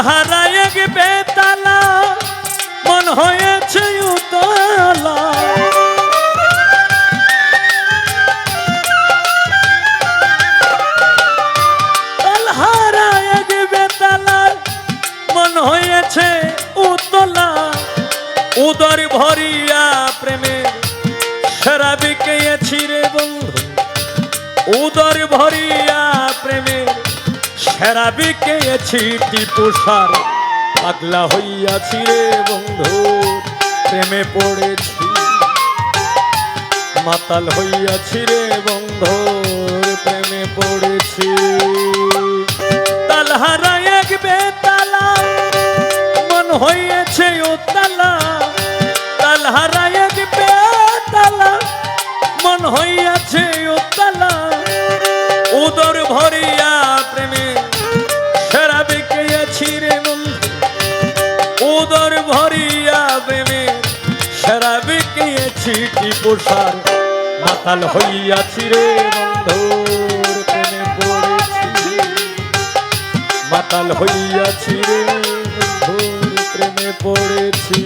এক বেতালা, মন হয়েছে উতলা। বেতালা, মন হয়েছে উতলা। উদর ভরিয়া প্রেমে শরাবি কেছি রে বন্ধু। উদর ভরিয়া প্রেমে শরাবি কেছি টিপুষার পাগলা হইয়াছি রে বন্ধু, প্রেমে পড়েছি। মাতাল হইয়াছি রে বন্ধু, প্রেমে পড়েছি। শরাবে কি পোষার মাতাল হইয়াছি রে বন্ধুর প্রেমে পড়েছি। মাতাল হইয়াছি রে বন্ধুর প্রেমে পড়েছি।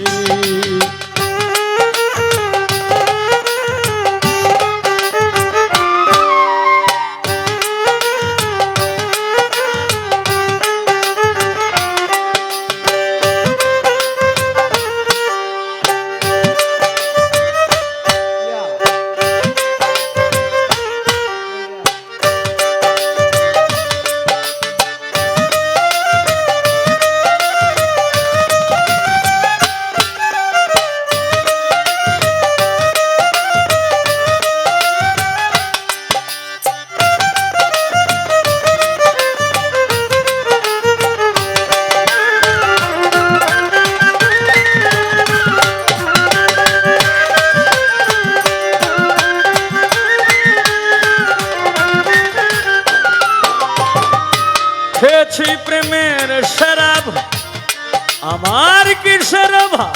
আমার কিসের অভাব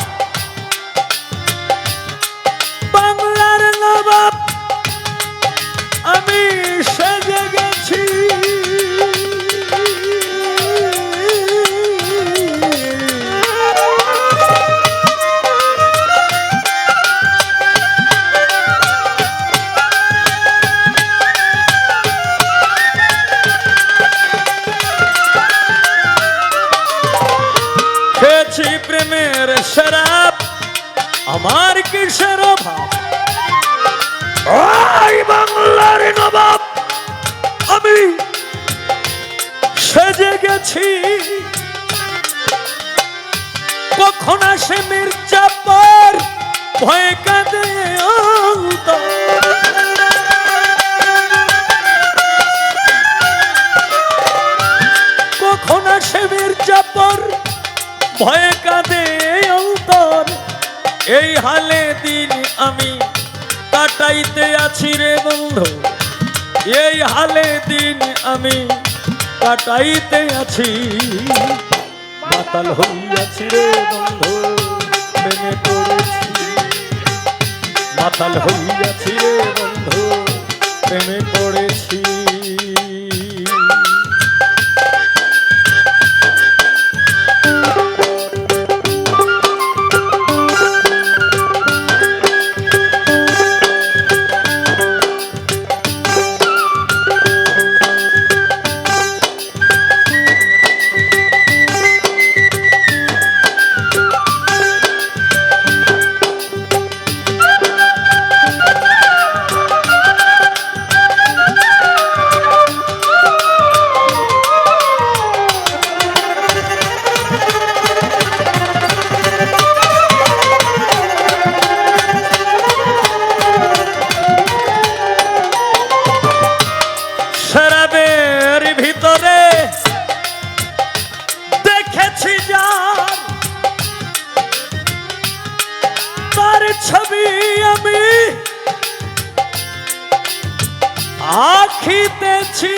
খেয়েছি প্রেমের শরাব, আমার কিসের বাংলার নবাব, আমি সেজে গেছি। কখন আসে মির্জাপুর ভয়ে কাঁদে হালে দিন আমি, কাটাইতে আছি রে বন্ধু। এই হালে দিন আমি, কাটাইতে আছি। মাতাল হইয়াছি রে বন্ধু, প্রেমে পড়েছি। মাতাল হইয়াছি রে বন্ধু, প্রেমে পড়েছি। আমি আখিতেছি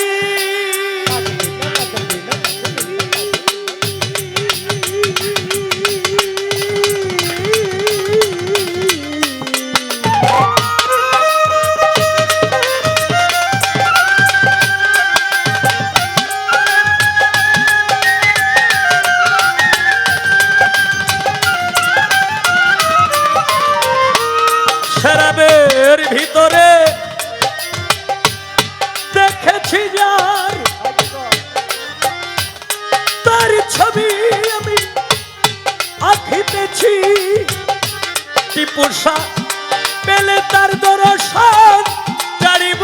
তার ছবি আমি আঁকিতেছি। টিপুষা পেলে তার দর্শন জানিব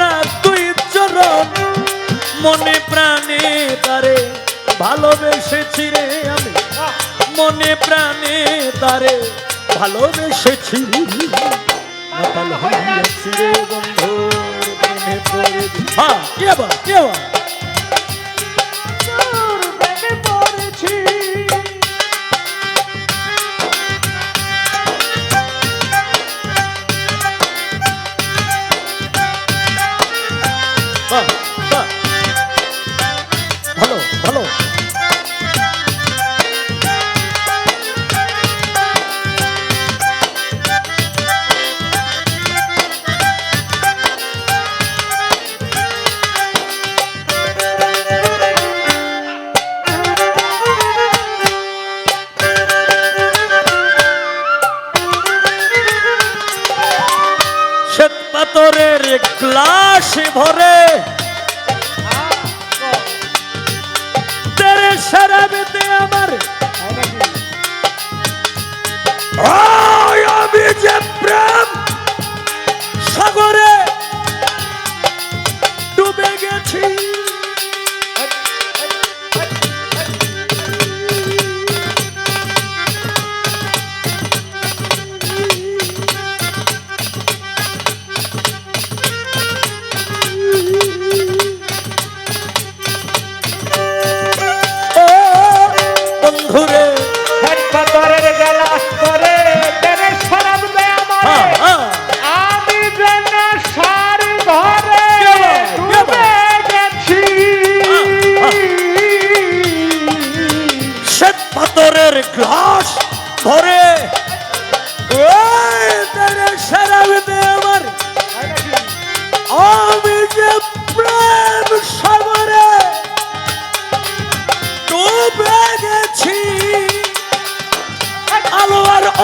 না দুই চরণ। মনে প্রাণে তারে ভালোবেসেছি রে মনে প্রাণে তারে ভালোবেসেছি। মাতাল হইয়াছি রে বন্ধু প্রেমে হ্যাঁ কে বা কে আবার?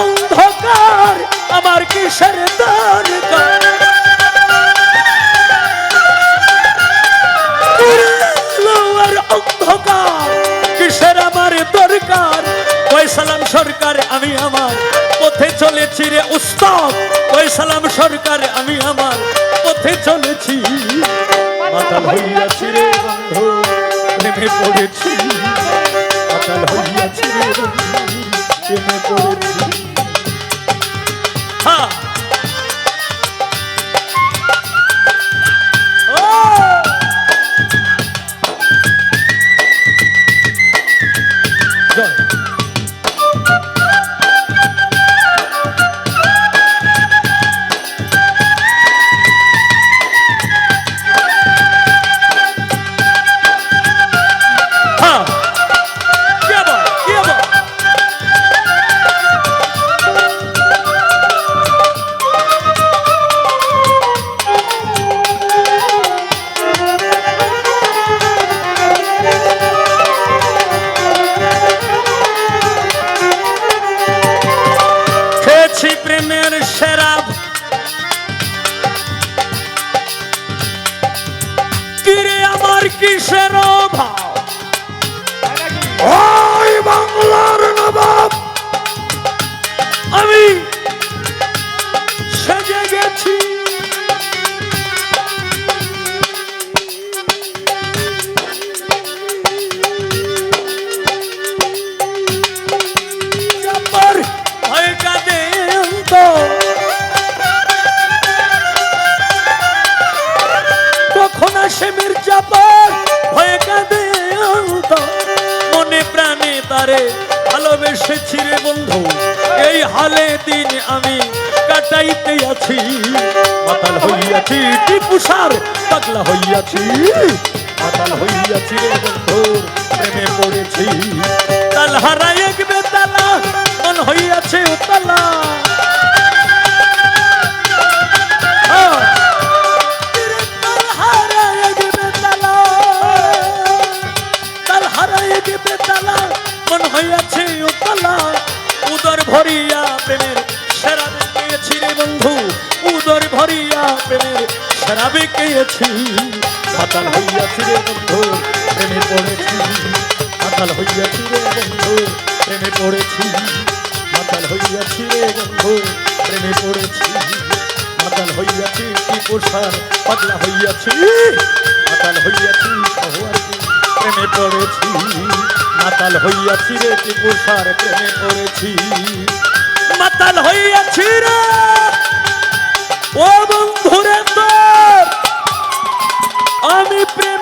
অন্ধকার, আমার কিসের দরকার? অন্ধকার, কিসের আমার দরকার? সালাম সরকার, আমি আমার পথে চলেছি রে উস্তাদ। ওই সালাম সরকার, আমি আমার পথে চলেছি। মাতাল হইয়াছি রে বন্ধু, প্রেমে পড়েছি। মাতাল হইয়াছি রে পড়েছি। আমার কিসের অভাব? ওই বাংলার নবাব। আমি তারে ভালোবেসেছি রে বন্ধু। এই হালে দিন আমি কাটাইতে আছি। মাতাল হইয়াছি টিপুসার পাগলা হইয়াছি। মাতাল হইয়াছি রে বন্ধু, প্রেমে পড়েছি। তাল হারাই এক বেতালা, মন হইয়াছে উতালা। বেতালা মন হইয়াছে উতলা উদর ভরিয়া প্রেমের সেরা পেয়েছি রে বন্ধু। উদর ভরিয়া প্রেমের সেরা পেয়েছি মাতাল হইয়াছি রে বন্ধু, প্রেমে পড়েছি। মাতাল হইয়াছি রে বন্ধু, প্রেমে পড়েছি। মাতাল হইয়াছি রে বন্ধু, প্রেমে পড়েছি। মাতাল হইয়াছি কি পোষার, পাগলা হইয়াছি। মাতাল হইয়াছি সহয়াছি প্রেমে পড়েছি। মাতাল হইয়াছি রে, কি পোষার প্রেমে পড়েছি। মাতাল হইয়াছি রে। ও বন্ধুরে তোর, আমি প্রেম